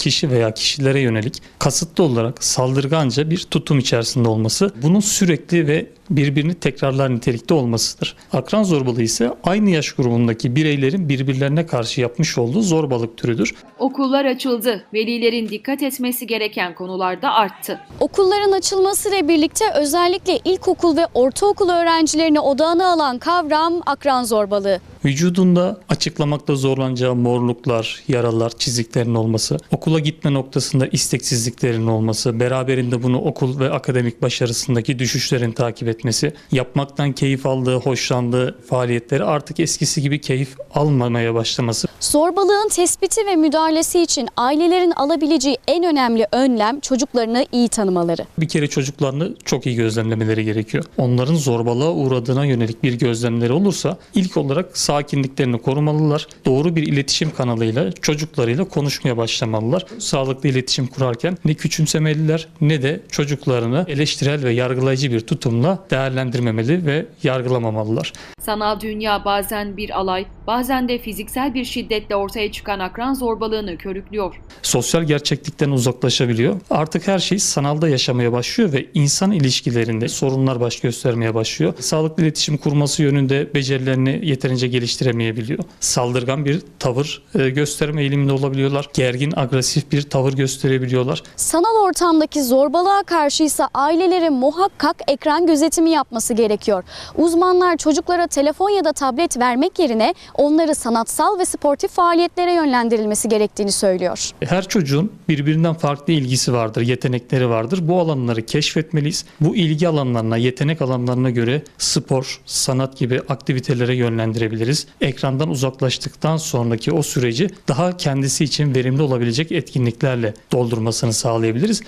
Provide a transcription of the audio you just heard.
kişi veya kişilere yönelik kasıtlı olarak saldırganca bir tutum içerisinde olması, bunun sürekli ve birbirini tekrarlar nitelikte olmasıdır. Akran zorbalığı ise aynı yaş grubundaki bireylerin birbirlerine karşı yapmış olduğu zorbalık türüdür. Okullar açıldı. Velilerin dikkat etmesi gereken konularda arttı. Okulların açılmasıyla birlikte özellikle ilkokul ve ortaokul öğrencilerini odağına alan kavram akran zorbalığı. Vücudunda açıklamakta zorlanacağı morluklar, yaralar, çiziklerin olması, okula gitme noktasında isteksizliklerin olması, beraberinde bunu okul ve akademik başarısındaki düşüşlerin takip etmesi, yapmaktan keyif aldığı, hoşlandığı faaliyetleri artık eskisi gibi keyif almamaya başlaması, Zorbalığın tespiti ve müdahalesi için ailelerin alabileceği en önemli önlem çocuklarını iyi tanımaları. bir kere çocuklarını çok iyi gözlemlemeleri gerekiyor. Onların zorbalığa uğradığına yönelik bir gözlemleri olursa ilk olarak sakinliklerini korumalılar. Doğru bir iletişim kanalıyla çocuklarıyla konuşmaya başlamalılar. Sağlıklı iletişim kurarken ne küçümsemeliler ne de çocuklarını eleştirel ve yargılayıcı bir tutumla değerlendirmemeli ve yargılamamalılar. Sanal dünya bazen bir alay, bazen de fiziksel bir şiddetle ortaya çıkan akran zorbalığını körüklüyor. sosyal gerçeklikten uzaklaşabiliyor. Artık her şey sanalda yaşamaya başlıyor ve insan ilişkilerinde sorunlar baş göstermeye başlıyor. Sağlıklı iletişim kurması yönünde becerilerini yeterince geliştiremeyebiliyor. Saldırgan bir tavır e, gösterme eğiliminde olabiliyorlar. Gergin, agresif bir tavır gösterebiliyorlar. Sanal ortamdaki zorbalığa karşı ise ailelerin muhakkak ekran gözetimi yapması gerekiyor. Uzmanlar çocuklara telefon ya da tablet vermek yerine onları sanatsal ve sportif faaliyetlere yönlendirilmesi gerektiğini söylüyor. Her çocuğun birbirinden farklı ilgisi vardır, yetenekleri vardır. Bu alanları keşfetmeliyiz. Bu ilgi alanlarına, yetenek alanlarına göre spor, sanat gibi aktivitelere yönlendirebiliriz. Ekrandan uzaklaştıktan sonraki o süreci daha kendisi için verimli olabilecek etkinliklerle doldurmasını sağlayabiliriz.